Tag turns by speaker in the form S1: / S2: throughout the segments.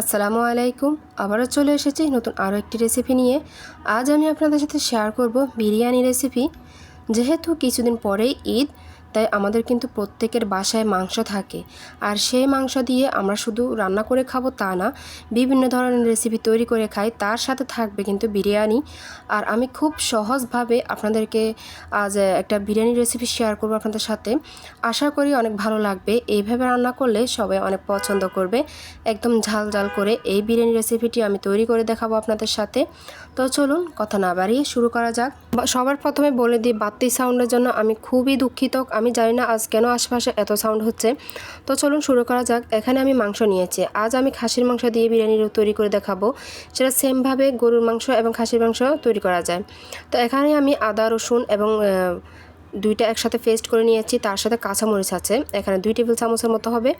S1: আসসালামু আলাইকুম, আবারও চলে এসেছি নতুন আরও একটি রেসিপি নিয়ে। আজ আমি আপনাদের সাথে শেয়ার করব বিরিয়ানি রেসিপি যেহেতু কিছুদিন পরেই ঈদ তাই আমাদের কিন্তু প্রত্যেকের বাসায় মাংস থাকে। আর সেই মাংস দিয়ে আমরা শুধু রান্না করে খাব তা না, বিভিন্ন ধরনের রেসিপি তৈরি করে খাই, তার সাথে থাকবে কিন্তু বিরিয়ানি। আর আমি খুব সহজভাবে আপনাদেরকে আজ একটা বিরিয়ানি রেসিপি শেয়ার করব আপনাদের সাথে। আশা করি অনেক ভালো লাগবে। এইভাবে রান্না করলে সবাই অনেক পছন্দ করবে। একদম ঝাল ঝাল করে এই বিরিয়ানি রেসিপিটি আমি তৈরি করে দেখাবো আপনাদের সাথে। তো চলুন কথা না বাড়িয়ে শুরু করা যাক। সবার প্রথমে বলে দিই বাত্তি সাউন্ডের জন্য আমি খুবই দুঃখিত। আমি জানি না আজ কেন আশেপাশে এত সাউন্ড হচ্ছে। তো চলুন শুরু করা যাক। এখানে আমি মাংস নিয়েছি। আজ আমি খাসির মাংস দিয়ে বিরিয়ানি তৈরি করে দেখাবো। সেটা সেমভাবে গরুর মাংস এবং খাসির মাংস তৈরি করা যায়। তো এখানে আমি আদা, রসুন এবং দুইটা একসাথে পেস্ট করে নিয়েছি, তার সাথে কাঁচামরিচ আছে। এখানে দুই টেবিল চামচের মতো হবে।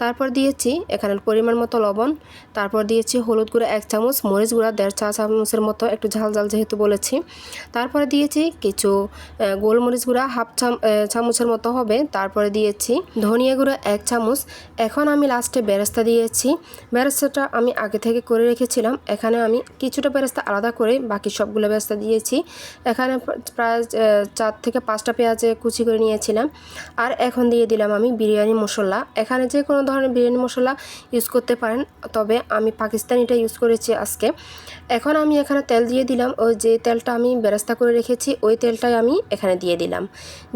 S1: তারপর দিয়েছি এখানে পরিমাণ মতো লবণ। তারপর দিয়েছি হলুদ গুঁড়া এক চামচ, মরিচ গুঁড়া দেড় চা চামচের মতো, একটু ঝাল ঝাল যেহেতু বলেছি। তারপরে দিয়েছি কিছু গোলমরিচ গুঁড়া হাফ চাম চামচের মতো হবে। তারপরে দিয়েছি ধনিয়া গুঁড়া এক চামচ। এখন আমি লাস্টে বেরেস্তা দিয়েছি। বেরেস্তাটা আমি আগে থেকে করে রেখেছিলাম। এখানে আমি কিছুটা বেরেস্তা আলাদা করে বাকি সবগুলো বেরেস্তা দিয়েছি। এখানে প্রায় চার থেকে পাঁচটা পেঁয়াজে কুচি করে নিয়েছিলাম। আর এখন দিয়ে দিলাম আমি বিরিয়ানি মশলা। এখানে যে কোনো ধরনের বিরিয়ানি মশলা ইউজ করতে পারেন, তবে আমি পাকিস্তানিটা ইউজ করেছি আজকে। এখন আমি এখানে তেল দিয়ে দিলাম। ওই যে তেলটা আমি বেরেস্তা করে রেখেছি, ওই তেলটাই আমি এখানে দিয়ে দিলাম।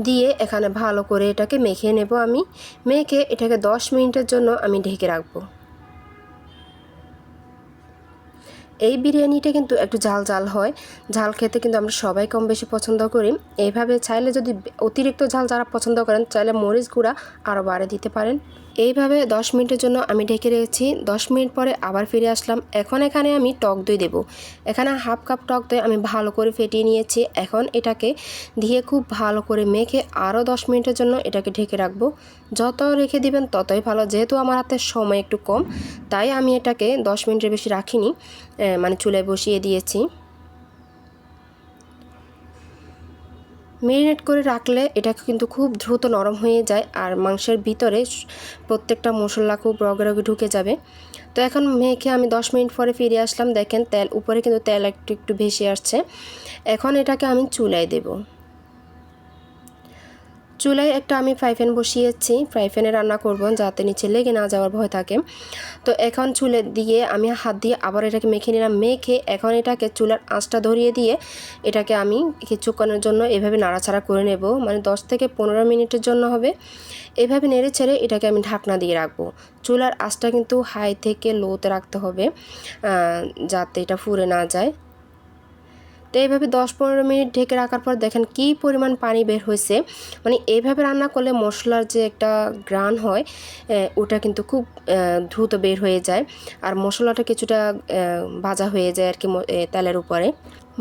S1: দিয়ে এখানে ভালো করে এটাকে মেখে নেব আমি। মেখে এটাকে দশ মিনিটের জন্য আমি ঢেকে রাখব। এই বিরিয়ানিটা কিন্তু একটু ঝাল ঝাল হয়। ঝাল খেতে কিন্তু আমরা সবাই কম বেশি পছন্দ করি। এইভাবে চাইলে যদি অতিরিক্ত ঝাল যারা পছন্দ করেন, চাইলে মরিচ গুঁড়া আরও বাড়ে দিতে পারেন। এইভাবে দশ মিনিটের জন্য আমি ঢেকে রেখেছি। দশ মিনিট পরে আবার ফিরে আসলাম। এখন এখানে আমি টক দই দেবো। এখানে হাফ কাপ টক দই আমি ভালো করে ফেটিয়ে নিয়েছি। এখন এটাকে দিয়ে খুব ভালো করে মেখে আরও দশ মিনিটের জন্য এটাকে ঢেকে রাখব। যত রেখে দিবেন ততই ভালো। যেহেতু আমার হাতে সময় একটু কম, তাই আমি এটাকে দশ মিনিটের বেশি রাখিনি। মানে চুলায় বসিয়ে দিয়েছি। মেরিনেট করে রাখলে এটা কিন্তু খুব দ্রুত নরম হয়ে যায় আর মাংসের ভিতরে প্রত্যেকটা মশলা খুব রগে রগে ঢুকে যাবে। তো এখন মেখে আমি দশ মিনিট পরে ফিরে আসলাম। দেখেন তেল উপরে কিন্তু তেল একটু একটু ভেসে আসছে। এখন এটাকে আমি চুলায় দেবো। চুলায় একটা আমি ফ্রাই প্যান বসিয়েছি। ফ্রাই প্যানে রান্না করব যাতে নিচে লেগে না যাওয়ার ভয় থাকে। তো এখন চুলে দিয়ে আমি হাত দিয়ে আবার এটাকে মেখে নিলাম। মেখে এখন এটাকে চুলার আঁচটা ধরিয়ে দিয়ে এটাকে আমি কিছুক্ষণের জন্য এভাবে নাড়াচাড়া করে নেব। মানে দশ থেকে পনেরো মিনিটের জন্য হবে। এভাবে নেড়ে ছেড়ে এটাকে আমি ঢাকনা দিয়ে রাখব। চুলার আঁচটা কিন্তু হাই থেকে লোতে রাখতে হবে যাতে এটা ফুরে না যায়। তো এইভাবে দশ পনেরো মিনিট ঢেকে রাখার পর দেখেন কি পরিমাণ পানি বের হয়েছে। মানে এইভাবে রান্না করলে মশলার যে একটা গ্রান হয় ওটা কিন্তু খুব দ্রুত বের হয়ে যায়। আর মশলাটা কিছুটা ভাজা হয়ে যায় আর কি তেলের উপরে।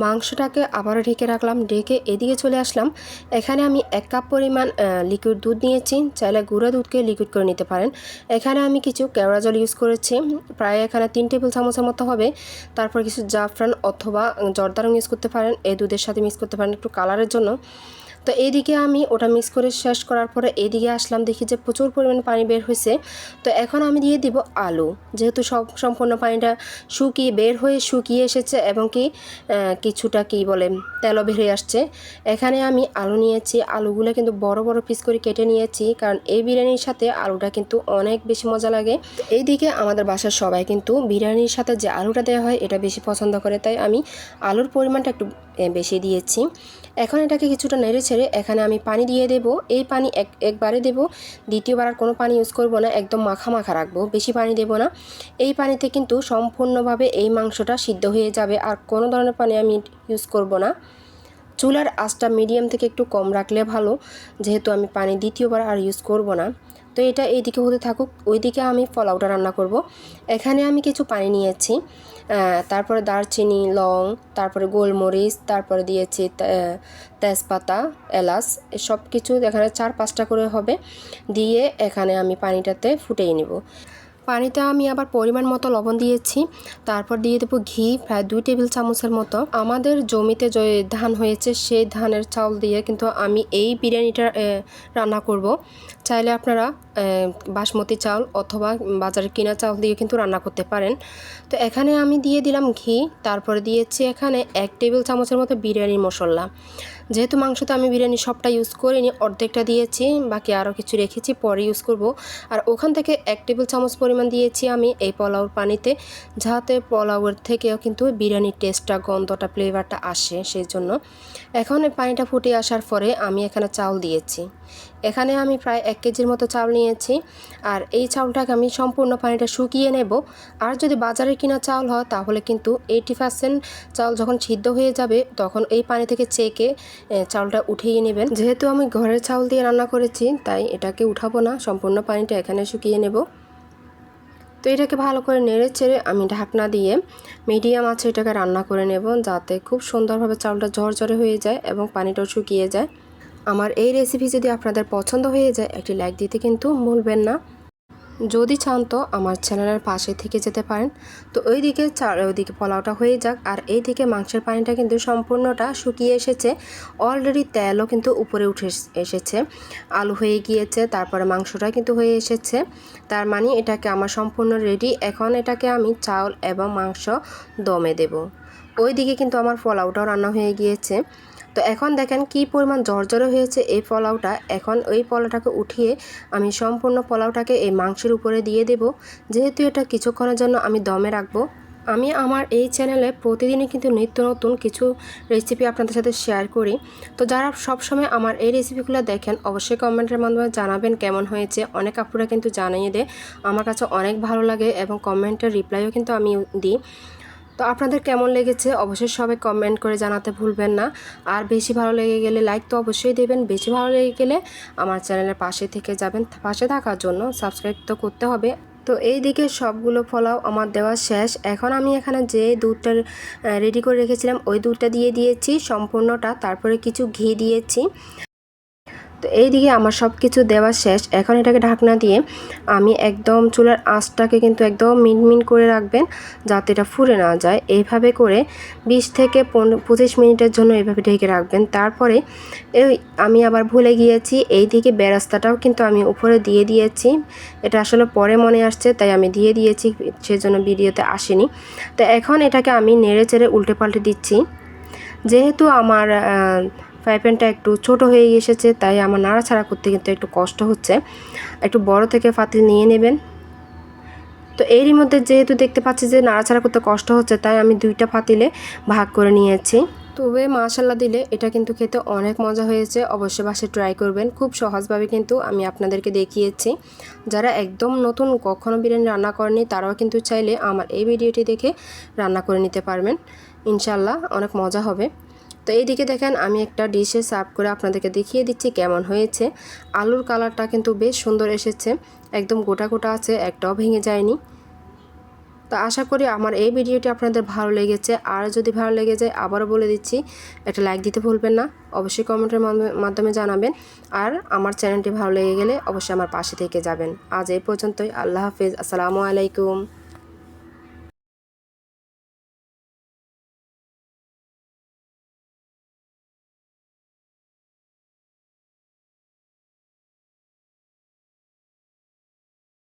S1: মাংসটাকে আবারও ঢেকে রাখলাম, ঢেকে এদিকে চলে আসলাম। এখানে আমি এক কাপ পরিমাণ লিকুইড দুধ নিয়েছি। চাইলে গুঁড়া দুধকে লিকুইড করে নিতে পারেন। এখানে আমি কিছু কেওড়া জল ইউজ করেছি। প্রায় এখানে তিন টেবিল চামচের মতো হবে। তারপর কিছু জাফরান অথবা জর্দারং ইউজ করতে পারেন। এই দুধের সাথে মিক্স করতে পারেন। একটু কালারের জন্য। তো এইদিকে আমি ওটা মিক্স করে শেষ করার পরে এইদিকে আসলাম, দেখি যে প্রচুর পরিমাণে পানি বের হয়েছে। তো এখন আমি দিয়ে দিব আলু। যেহেতু সব সম্পূর্ণ পানিটা শুকিয়ে, বের হয়ে শুকিয়ে এসেছে এবং কি কিছুটা কি বলে, তেলও বের হয়ে আসছে। এখানে আমি আলু নিয়েছি। আলুগুলো কিন্তু বড় বড় পিস করে কেটে নিয়েছি, কারণ এই বিরিয়ানির সাথে আলুটা কিন্তু অনেক বেশি মজা লাগে। এইদিকে আমাদের বাসার সবাই কিন্তু বিরিয়ানির সাথে যে আলুটা দেওয়া হয়, এটা বেশি পছন্দ করে। তাই আমি আলুর পরিমাণটা একটু বেশি দিয়েছি। এখন এটাকে কিছুটা নেড়ে ছেড়ে এখানে আমি পানি দিয়ে দেব। এই পানি এক, একবারে দেব। দ্বিতীয়বার আর কোনো পানি ইউজ করব না, একদম মাখা মাখা রাখব। বেশি পানি দেব না। এই পানিতে কিন্তু সম্পূর্ণভাবে এই মাংসটা সিদ্ধ হয়ে যাবে। আর কোনো ধরনের পানি আমি ইউজ করব না। চুলার আঁচটা মিডিয়াম থেকে একটু কম রাখলে ভালো, যেহেতু আমি পানি দ্বিতীয়বার আর ইউজ করব না। তো এটা এইদিকে হতে থাকুক, ওইদিকে আমি পোলাওটা রান্না করব। এখানে আমি কিছু পানি নিয়েছি। তারপরে দারচিনি, লং, তারপরে গোলমরিচ, তারপরে দিয়েছি তেজপাতা, এলাচ সব কিছু এখানে চার পাঁচটা করে হবে। দিয়ে এখানে আমি পানিটাতে ফুটিয়ে নিব। পানিতে আমি আবার পরিমাণ মতো লবণ দিয়েছি। তারপর দিয়ে দেবো ঘি, প্রায় দুই টেবিল চামচের মতো। আমাদের জমিতে যে ধান হয়েছে, সেই ধানের চাউল দিয়ে কিন্তু আমি এই বিরিয়ানিটা রান্না করব। চাইলে আপনারা বাসমতি চাউল অথবা বাজারে কিনা চাউল দিয়ে কিন্তু রান্না করতে পারেন। তো এখানে আমি দিয়ে দিলাম ঘি, তারপরে দিয়েছি এখানে এক টেবিল চামচের মতো বিরিয়ানি মশলা। যেহেতু মাংস তো আমি বিরিয়ানি সবটা ইউজ করিনি, অর্ধেকটা দিয়েছি, বাকি আরও কিছু রেখেছি, পরে ইউজ করব। আর ওখান থেকে এক টেবিল চামচ পরিমাণ দিয়েছি আমি এই পোলাওর পানিতে, যাতে পোলাওয়ের থেকেও কিন্তু বিরিয়ানির টেস্টটা গন্ধটা ফ্লেভারটা আসে, সেই জন্য। এখন পানিটা ফুটে আসার পরে আমি এখানে চাউল দিয়েছি। এখানে আমি প্রায় এক কেজির মতো চাউল নিয়েছি আর এই চাউলটাকে আমি সম্পূর্ণ পানিটা শুকিয়ে নেব। আর যদি বাজারে কিনা চাউল হয়, তাহলে কিন্তু এইটি পার্সেন্ট চাউল যখন সিদ্ধ হয়ে যাবে, তখন এই পানি থেকে চেকে চাউলটা উঠিয়ে নেবেন। যেহেতু আমি ঘরের চাউল দিয়ে রান্না করেছি, তাই এটাকে উঠাবো না, সম্পূর্ণ পানিটা এখানে শুকিয়ে নেব। তো এটাকে ভালো করে নেড়ে চেড়ে আমি ঢাকনা দিয়ে মিডিয়াম আছে এটাকে রান্না করে নেব, যাতে খুব সুন্দরভাবে চাউলটা ঝরঝরে হয়ে যায় এবং পানিটাও শুকিয়ে যায়। আমার এই রেসিপি যদি আপনাদের পছন্দ হয়ে যায়, একটি লাইক দিতে কিন্তু ভুলবেন না। যদি চান তো আমার চ্যানেলের পাশে থেকে যেতে পারেন। তো ওইদিকে ওইদিকে পোলাওটা হয়ে যাক, আর এইদিকে মাংসের পানিটা কিন্তু সম্পূর্ণটা শুকিয়ে এসেছে। অলরেডি তেলও কিন্তু উপরে উঠে এসেছে। আলু হয়ে গিয়েছে, তারপরে মাংসটা কিন্তু হয়ে এসেছে। তার মানে এটাকে আমার সম্পূর্ণ রেডি এখন এটাকে আমি চাউল এবং মাংস দমে দেব। ওইদিকে কিন্তু আমার পোলাওটাও রান্না হয়ে গিয়েছে। তো এখন দেখেন কি পরিমাণ জর্জরে হয়েছে এই পোলাওটা। এখন ওই পোলাওটাকে উঠিয়ে আমি সম্পূর্ণ পোলাওটাকে এই মাংসের উপরে দিয়ে দেব। যেহেতু এটা কিছুক্ষণের জন্য আমি দমে রাখব। আমি আমার এই চ্যানেলে প্রতিদিনই কিন্তু নিত্য নতুন কিছু রেসিপি আপনাদের সাথে শেয়ার করি। তো যারা সবসময় আমার এই রেসিপিগুলো দেখেন, অবশ্যই কমেন্টের মাধ্যমে জানাবেন কেমন হয়েছে। অনেক আপুরা কিন্তু জানিয়ে দেয়। আমার কাছে অনেক ভালো লাগে এবং কমেন্টের রিপ্লাইও কিন্তু আমি দিই। তো আপনাদের কেমন লেগেছে? অবশ্যই সবাই কমেন্ট করে জানাতে ভুলবেন না। আর বেশি ভালো লেগে গেলে লাইক তো অবশ্যই দেবেন। বেশি ভালো লেগে গেলে আমার চ্যানেলের পাশে থেকে যাবেন। পাশে থাকার জন্য সাবস্ক্রাইব তো করতে হবে। তো এই দিকে সবগুলো ফলাও আমার দেওয়া শেষ। এখন আমি এখানে যে দুধটা রেডি করে রেখেছিলাম, ওই দুধটা দিয়ে দিয়েছি। সম্পূর্ণটা, তারপরে কিছু ঘি দিয়েছি। তো এইদিকে আমার সব কিছু দেওয়া শেষ। এখন এটাকে ঢাকনা দিয়ে আমি একদম চুলার আঁচটাকে কিন্তু একদম মিনমিন করে রাখবেন যাতে এটা ফুরে না যায়। এইভাবে করে বিশ থেকে পনেরো, পঁচিশ মিনিটের জন্য এইভাবে ঢেকে রাখবেন। তারপরে এই আমি আবার ভুলে গিয়েছি এই দিকে বেরাস্তাটাও কিন্তু আমি উপরে দিয়ে দিয়েছি। এটা আসলে পরে মনে আসছে, তাই আমি দিয়ে দিয়েছি, সেজন্য ভিডিওতে আসেনি। তো এখন এটাকে আমি নেড়ে চেড়ে উল্টে পাল্টে দিচ্ছি। যেহেতু আমার ফ্রাই প্যানটা একটু ছোট হয়ে এসেছে, তাই আমার নাড়াছাড়া করতে কিন্তু একটু কষ্ট হচ্ছে। একটু বড় থেকে পাতিল নিয়ে নেবেন। তো এরই মধ্যে যেহেতু দেখতে পাচ্ছি যে নাড়াচাড়া করতে কষ্ট হচ্ছে, তাই আমি দুইটা পাতিলে ভাগ করে নিয়েছি। তবে মাশাল্লা দিলে এটা কিন্তু খেতে অনেক মজা হয়েছে, অবশ্যই বাসে ট্রাই করবেন। খুব সহজভাবে কিন্তু আমি আপনাদেরকে দেখিয়েছি। যারা একদম নতুন কখনও বিরিয়ানি রান্না করেনি তারাও কিন্তু চাইলে আমার এই ভিডিওটি দেখে রান্না করে নিতে পারবেন। ইনশাল্লাহ অনেক মজা হবে। তো এইদিকে দেখেন আমি একটা ডিশে সার্ভ করে আপনাদেরকে দেখিয়ে দিচ্ছি কেমন হয়েছে। আলুর কালারটা কিন্তু বেশ সুন্দর এসেছে, একদম গোটা গোটা আছে, একটাও ভেঙে যায়নি। তো আশা করি আমার এই ভিডিওটি আপনাদের ভালো লেগেছে। আর যদি ভালো লেগে যায়, আবারও বলে দিচ্ছি, একটা লাইক দিতে ভুলবেন না, অবশ্যই কমেন্টের মাধ্যমে জানাবেন। আর আমার চ্যানেলটি ভালো লেগে গেলে অবশ্যই আমার পাশে থেকে যাবেন। আজ এই পর্যন্তই, আল্লাহ হাফিজ, আসসালামু আলাইকুম।